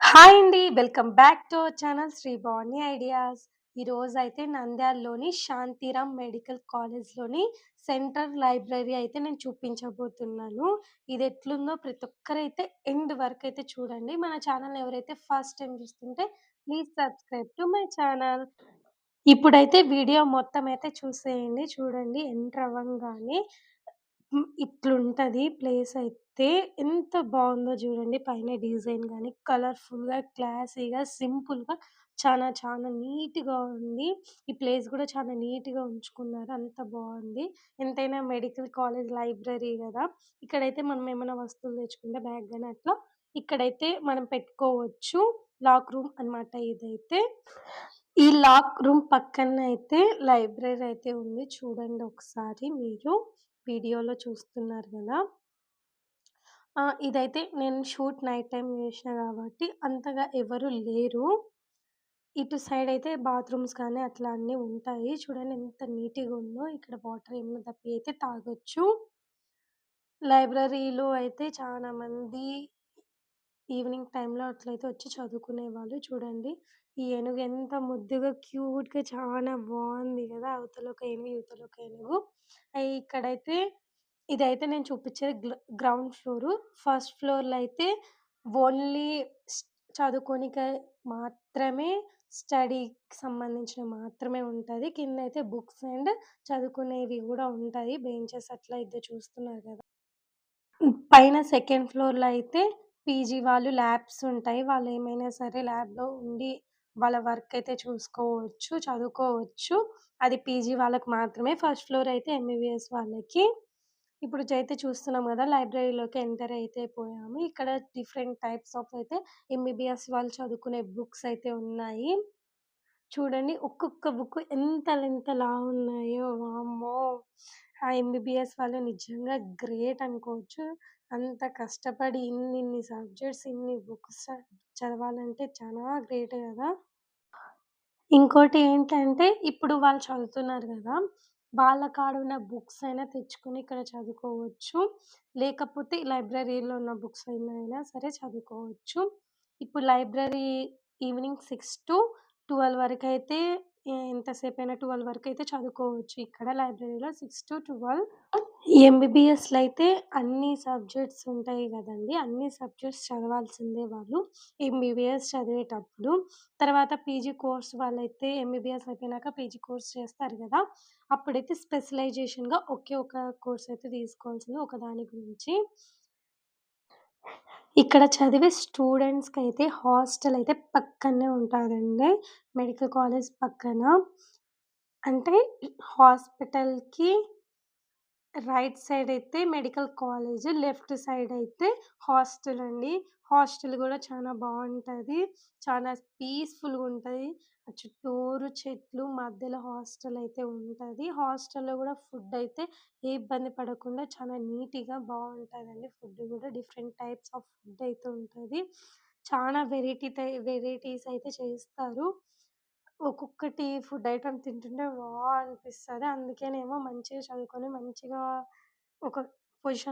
Hi అండి. Welcome back to our channel Sri Bani ideas. ఈరోజైతే నంద్యాలలోని శాంతిరామ్ మెడికల్ కాలేజ్‌లోని సెంట్రల్ లైబ్రరీ అయితే నేను చూపించబోతున్నాను. ఇది ఎట్లుందో ప్రతి ఒక్కరైతే ఎండ్ వరకైతే చూడండి. మన ఛానల్ ఎవరైతే ఫస్ట్ టైం చూస్తుంటే please subscribe to my channel. ఇప్పుడైతే వీడియో మొత్తం అయితే చూసేయండి. చూడండి ఎంటర్ అవ్వంగానే ఇట్లుంటుంది ప్లేస్ అయితే. అయితే ఎంత బాగుందో చూడండి పైన డిజైన్ కానీ కలర్‌ఫుల్‌గా, క్లాసీగా, సింపుల్‌గా చాలా చాలా నీట్‌గా ఉంది. ఈ ప్లేస్ కూడా చాలా నీట్‌గా ఉంచుకున్నారు. అంత బాగుంది ఎంతైనా మెడికల్ కాలేజ్ లైబ్రరీ కదా ఇక్కడైతే మనం ఏమైనా వస్తువులు తెచ్చుకుంటే బ్యాగ్ కానీ అట్లా ఇక్కడైతే మనం పెట్టుకోవచ్చు. లాక్ రూమ్ అన్నమాట ఇదైతే. ఈ లాక్ రూమ్ పక్కన అయితే లైబ్రరీ అయితే ఉంది. చూడండి ఒకసారి మీరు. వీడియోలో చూస్తున్నారు కదా ఇదైతే నేను షూట్ నైట్ టైం చేసిన కాబట్టి అంతగా ఎవరు లేరు. ఇటు సైడ్ అయితే బాత్రూమ్స్ కానీ అట్లా అన్నీ ఉంటాయి. చూడండి ఎంత నీట్‌గా ఉందో. ఇక్కడ వాటర్ ఏమైనా తప్పి అయితే తాగొచ్చు. లైబ్రరీలో అయితే చాలా మంది ఈవినింగ్ టైంలో అట్లయితే వచ్చి చదువుకునేవాళ్ళు. చూడండి ఈ ఏనుగు ఎంత ముద్దుగా క్యూట్‌గా చాలా బాగుంది కదా అవతల ఒక ఏనుగు, ఇవతలొక ఏనుగు. ఇక్కడైతే ఇదైతే నేను చూపించేది గ్ల గ్రౌండ్ ఫ్లోరు. ఫస్ట్ ఫ్లోర్‌లో అయితే ఓన్లీ చదువుకోనికి మాత్రమే స్టడీకి సంబంధించినవి మాత్రమే ఉంటుంది కింద అయితే బుక్స్ అండ్ చదువుకునేవి కూడా ఉంటాయి. బెంచెస్ అట్లా ఇద్దరు చూస్తున్నారు కదా పైన సెకండ్ ఫ్లోర్‌లో అయితే పీజీ వాళ్ళు ల్యాబ్స్ ఉంటాయి. వాళ్ళు ఏమైనా సరే ల్యాబ్‌లో ఉండి వాళ్ళ వర్క్ అయితే చూసుకోవచ్చు, చదువుకోవచ్చు. అది పీజీ వాళ్ళకి మాత్రమే. ఫస్ట్ ఫ్లోర్ అయితే ఎంబీబీఎస్ వాళ్ళకి. ఇప్పుడు అయితే చూస్తున్నాం కదా లైబ్రరీలోకి ఎంటర్ అయితే పోయాము. ఇక్కడ డిఫరెంట్ టైప్స్ ఆఫ్ అయితే ఎంబీబీఎస్ వాళ్ళు చదువుకునే బుక్స్ అయితే ఉన్నాయి. చూడండి ఒక్కొక్క బుక్ ఎంత ఎంత ఉన్నాయో వామ్మో! ఆ ఎంబీబీఎస్ వాళ్ళు నిజంగా గ్రేట్ అనుకోవచ్చు. అంత కష్టపడి ఇన్ని సబ్జెక్ట్స్, ఇన్ని బుక్స్ చదవాలంటే చాలా గ్రేట్ కదా ఇంకోటి ఏంటంటే ఇప్పుడు వాళ్ళు చదువుతున్నారు కదా వాళ్ళ కాడ ఉన్న బుక్స్ అయినా తెచ్చుకొని ఇక్కడ చదువుకోవచ్చు. లేకపోతే లైబ్రరీలో ఉన్న బుక్స్ అయినా సరే చదువుకోవచ్చు. ఇప్పుడు లైబ్రరీ ఈవినింగ్ 6-12 ఎంతసేపు అయినా ట్వెల్వ్ వరకు అయితే చదువుకోవచ్చు ఇక్కడ లైబ్రరీలో 6-12. ఎంబీబీఎస్‌లో అయితే అన్ని సబ్జెక్ట్స్ ఉంటాయి కదండి అన్ని సబ్జెక్ట్స్ చదవాల్సిందే వాళ్ళు ఎంబీబీఎస్ చదివేటప్పుడు. తర్వాత పీజీ కోర్స్ వాళ్ళైతే ఎంబీబీఎస్ అయిపోయినాక పీజీ కోర్స్ చేస్తారు కదా అప్పుడైతే స్పెషలైజేషన్‌గా ఒకే ఒక కోర్స్ అయితే తీసుకోవాల్సింది ఒకదాని గురించి. ఇక్కడ చదివే స్టూడెంట్స్‌కైతే హాస్టల్ అయితే పక్కనే ఉంటాదండి. మెడికల్ కాలేజ్ పక్కన. అంటే హాస్పిటల్‌కి రైట్ సైడ్ అయితే మెడికల్ కాలేజ్. లెఫ్ట్ సైడ్ అయితే హాస్టల్ అండి. హాస్టల్ కూడా చాలా బాగుంటుంది చాలా పీస్‌ఫుల్‌గా ఉంటుంది చుట్టూరు చెట్లు మధ్యలో హాస్టల్ అయితే ఉంటుంది హాస్టల్‌లో కూడా ఫుడ్ అయితే ఏ ఇబ్బంది పడకుండా చాలా నీట్‌గా బాగుంటుందండి ఫుడ్ కూడా డిఫరెంట్ టైప్స్ ఆఫ్ ఫుడ్ అయితే ఉంటుంది చాలా వెరైటీ టై వెరైటీస్ అయితే చేస్తారు. ఒక్కొక్కటి ఫుడ్ ఐటెమ్ తింటుంటే వావ్! అనిపిస్తది. అందుకేనేమో మంచిగా చదువుకొని మంచిగా ఒక పొజిషన్